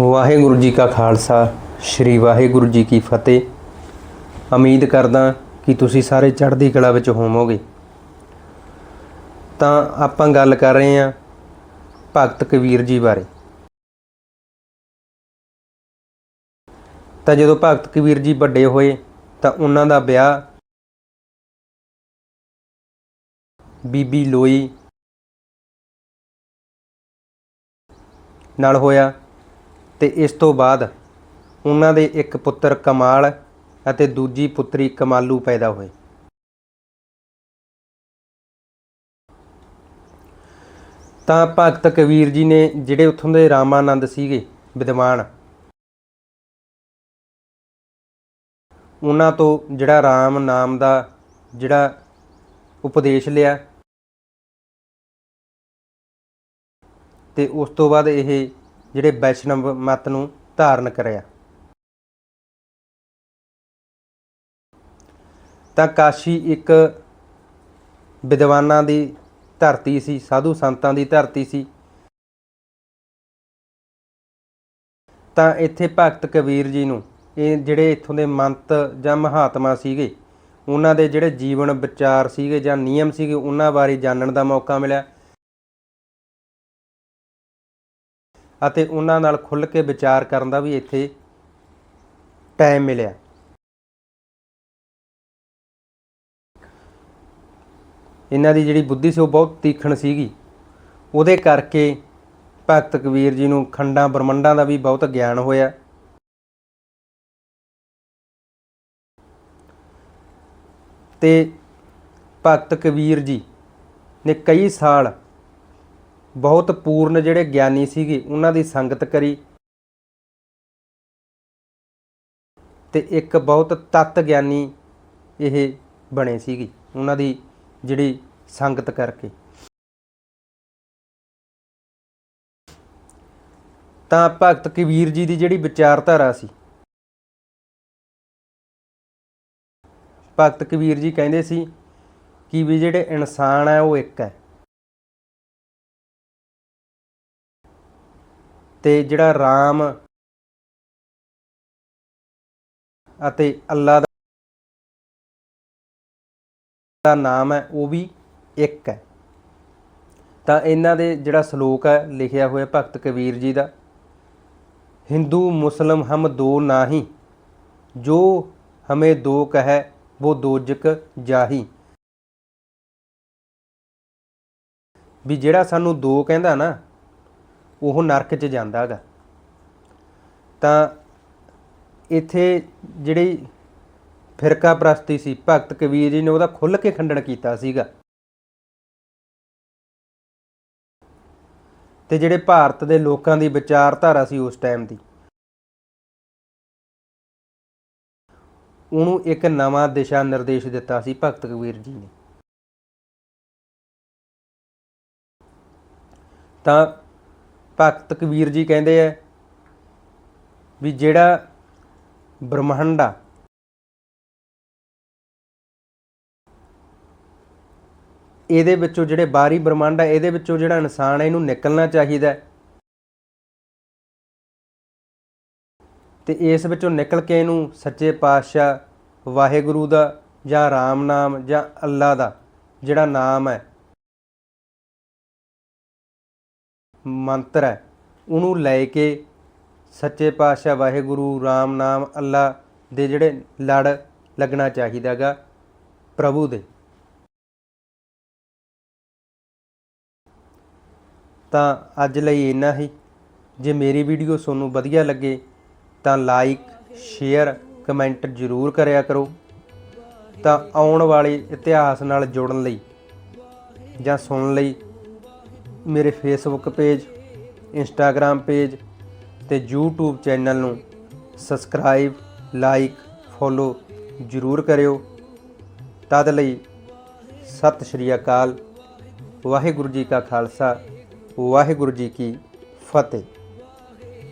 ਵਾਹਿਗੁਰੂ ਜੀ ਕਾ ਖਾਲਸਾ, ਸ੍ਰੀ ਵਾਹਿਗੁਰੂ ਜੀ ਕੀ ਫਤਿਹ। ਉਮੀਦ ਕਰਦਾ ਕਿ ਤੁਸੀਂ ਸਾਰੇ ਚੜ੍ਹਦੀ ਕਲਾ ਵਿੱਚ ਹੋਵੋਗੇ। ਤਾਂ ਆਪਾਂ ਗੱਲ ਕਰ ਰਹੇ ਹਾਂ ਭਗਤ ਕਬੀਰ ਜੀ ਬਾਰੇ। ਤਾਂ ਜਦੋਂ ਭਗਤ ਕਬੀਰ ਜੀ ਵੱਡੇ ਹੋਏ, ਤਾਂ ਉਹਨਾਂ ਦਾ ਵਿਆਹ ਬੀਬੀ ਲੋਈ ਨਾਲ ਹੋਇਆ। ਤੇ ਇਸ ਤੋਂ ਬਾਅਦ ਉਹਨਾਂ ਦੇ ਇੱਕ ਪੁੱਤਰ ਕਮਾਲ ਅਤੇ ਦੂਜੀ ਪੁੱਤਰੀ ਕਮਾਲੂ ਪੈਦਾ ਹੋਏ। ਤਾਂ ਭਗਤ ਕਬੀਰ ਜੀ ਨੇ ਜਿਹੜੇ ਉੱਥੋਂ ਦੇ ਰਾਮਾਨੰਦ ਸੀਗੇ ਵਿਦਵਾਨ, ਉਹਨਾਂ ਤੋਂ ਜਿਹੜਾ ਰਾਮ ਨਾਮ ਦਾ ਜਿਹੜਾ ਉਪਦੇਸ਼ ਲਿਆ ਤੇ ਉਸ ਤੋਂ ਬਾਅਦ ਇਹ ਜਿਹੜੇ ਵੈਸ਼ਨਵ ਮਤ ਨੂੰ ਧਾਰਨ ਕਰਿਆ। ਤਾਂ ਕਾਸ਼ੀ ਇੱਕ ਵਿਦਵਾਨਾਂ ਦੀ ਧਰਤੀ ਸੀ, ਸਾਧੂ ਸੰਤਾਂ ਦੀ ਧਰਤੀ ਸੀ। ਤਾਂ ਇੱਥੇ ਭਗਤ ਕਬੀਰ ਜੀ ਨੂੰ ਇਹ ਜਿਹੜੇ ਇੱਥੋਂ ਦੇ ਮੰਤ ਜਾਂ ਮਹਾਤਮਾ ਸੀਗੇ, ਉਹਨਾਂ ਦੇ ਜਿਹੜੇ ਜੀਵਨ ਵਿਚਾਰ ਸੀਗੇ ਜਾਂ ਨਿਯਮ ਸੀਗੇ, ਉਹਨਾਂ ਬਾਰੇ ਜਾਣਨ ਦਾ ਮੌਕਾ ਮਿਲਿਆ। ਅਤੇ ਉਹਨਾਂ ਨਾਲ ਖੁੱਲ੍ਹ ਕੇ ਵਿਚਾਰ ਕਰਨ ਦਾ ਵੀ ਇੱਥੇ ਟਾਈਮ ਮਿਲਿਆ। ਇਹਨਾਂ ਦੀ ਜਿਹੜੀ ਬੁੱਧੀ ਸੀ ਉਹ ਬਹੁਤ ਤੀਖਣ ਸੀਗੀ। ਉਹਦੇ ਕਰਕੇ ਭਗਤ ਕਬੀਰ ਜੀ ਨੂੰ ਖੰਡਾਂ ਬ੍ਰਹਮੰਡਾਂ ਦਾ ਵੀ ਬਹੁਤ ਗਿਆਨ ਹੋਇਆ। ਤੇ ਭਗਤ ਕਬੀਰ ਜੀ ਨੇ ਕਈ ਸਾਲ ਬਹੁਤ ਪੂਰਨ ਜਿਹੜੇ ਗਿਆਨੀ ਸੀਗੇ, ਉਹਨਾਂ ਦੀ ਸੰਗਤ ਕਰੀ। ਤੇ ਇੱਕ ਬਹੁਤ ਤਤ ਗਿਆਨੀ ਇਹ ਬਣੇ ਸੀਗੇ, ਉਹਨਾਂ ਦੀ ਜਿਹੜੀ ਸੰਗਤ ਕਰਕੇ। ਤਾਂ ਭਗਤ ਕਬੀਰ ਜੀ ਦੀ ਜਿਹੜੀ ਵਿਚਾਰਧਾਰਾ ਸੀ। ਭਗਤ ਕਬੀਰ ਜੀ ਕਹਿੰਦੇ ਸੀ ਕਿ ਵੀ ਜਿਹੜੇ ਇਨਸਾਨ ਹੈ ਉਹ ਇੱਕ ਹੈ। ਅਤੇ ਜਿਹੜਾ ਰਾਮ ਅਤੇ ਅੱਲਾ ਦਾ ਨਾਮ ਹੈ, ਉਹ ਵੀ ਇੱਕ ਹੈ। ਤਾਂ ਇਹਨਾਂ ਦੇ ਜਿਹੜਾ ਸ਼ਲੋਕ ਹੈ, ਲਿਖਿਆ ਹੋਇਆ ਭਗਤ ਕਬੀਰ ਜੀ ਦਾ, ਹਿੰਦੂ, ਮੁਸਲਮ ਹਮ ਦੋ ਨਾਹੀ, ਜੋ ਹਮੇ ਦੋ ਕਹੈ ਉਹ ਦੋਜਕ ਜਾਹੀ। ਵੀ ਜਿਹੜਾ ਸਾਨੂੰ ਦੋ ਕਹਿੰਦਾ ਨਾ ਉਹ ਨਰਕ 'ਚ ਜਾਂਦਾ ਹੈਗਾ। ਤਾਂ ਇੱਥੇ ਜਿਹੜੀ ਫਿਰਕਾ ਪ੍ਰਸਤੀ ਸੀ, ਭਗਤ ਕਬੀਰ ਜੀ ਨੇ ਉਹਦਾ ਖੁੱਲ੍ਹ ਕੇ ਖੰਡਨ ਕੀਤਾ ਸੀਗਾ। ਤੇ ਜਿਹੜੇ ਭਾਰਤ ਦੇ ਲੋਕਾਂ ਦੀ ਵਿਚਾਰਧਾਰਾ ਸੀ ਉਸ ਟਾਈਮ ਦੀ, ਉਹਨੂੰ ਇੱਕ ਨਵਾਂ ਦਿਸ਼ਾ ਨਿਰਦੇਸ਼ ਦਿੱਤਾ ਸੀ ਭਗਤ ਕਬੀਰ ਜੀ ਨੇ। ਤਾਂ ਭਗਤ ਕਬੀਰ ਜੀ ਕਹਿੰਦੇ ਆ ਵੀ ਜਿਹੜਾ ਬ੍ਰਹਮੰਡ ਆ, ਇਹਦੇ ਵਿੱਚੋਂ ਜਿਹੜੇ ਬਾਹਰੀ ਬ੍ਰਹਮੰਡ ਆ, ਇਹਦੇ ਵਿੱਚੋਂ ਜਿਹੜਾ ਇਨਸਾਨ ਹੈ ਇਹਨੂੰ ਨਿਕਲਣਾ ਚਾਹੀਦਾ ਹੈ। ਤੇ ਇਸ ਵਿੱਚੋਂ ਨਿਕਲ ਕੇ ਇਹਨੂੰ ਸੱਚੇ ਪਾਤਸ਼ਾਹ ਵਾਹਿਗੁਰੂ ਦਾ ਜਾਂ ਰਾਮ ਨਾਮ ਜਾਂ ਅੱਲਾ ਦਾ ਜਿਹੜਾ ਨਾਮ ਹੈ ਮੰਤਰ ਹੈ। ਉਹਨੂੰ ਲੈ ਕੇ ਸੱਚੇ ਪਾਤਸ਼ਾਹ ਵਾਹਿਗੁਰੂ ਰਾਮ ਨਾਮ ਅੱਲਾ ਦੇ ਜਿਹੜੇ ਲੜ ਲੱਗਣਾ ਚਾਹੀਦਾਗਾ ਪ੍ਰਭੂ ਦੇ। ਤਾਂ ਅੱਜ ਲਈ ਇੰਨਾ ਹੀ। ਜੇ ਮੇਰੀ ਵੀਡੀਓ ਤੁਹਾਨੂੰ ਵਧੀਆ ਲੱਗੇ ਤਾਂ ਲਾਈਕ ਸ਼ੇਅਰ ਕਮੈਂਟ ਜ਼ਰੂਰ ਕਰਿਆ ਕਰੋ। ਤਾਂ ਆਉਣ ਵਾਲੇ ਇਤਿਹਾਸ ਨਾਲ ਜੁੜਨ ਲਈ ਜਾਂ ਸੁਣਨ ਲਈ ਮੇਰੇ ਫੇਸਬੁੱਕ ਪੇਜ ਇੰਸਟਾਗ੍ਰam ਪੇਜ ਤੇ YouTube ਚੈਨਲ ਨੂੰ ਸਬਸਕ੍ਰਾਈਬ ਲਾਈਕ ਫੋਲੋ ਜ਼ਰੂਰ ਕਰਿਓ। ਤਦ ਲਈ ਸਤਿ ਸ਼੍ਰੀ ਅਕਾਲ। ਵਾਹਿਗੁਰੂ ਜੀ ਕਾ ਖਾਲਸਾ, ਵਾਹਿਗੁਰੂ ਜੀ ਕੀ ਫਤਿਹ।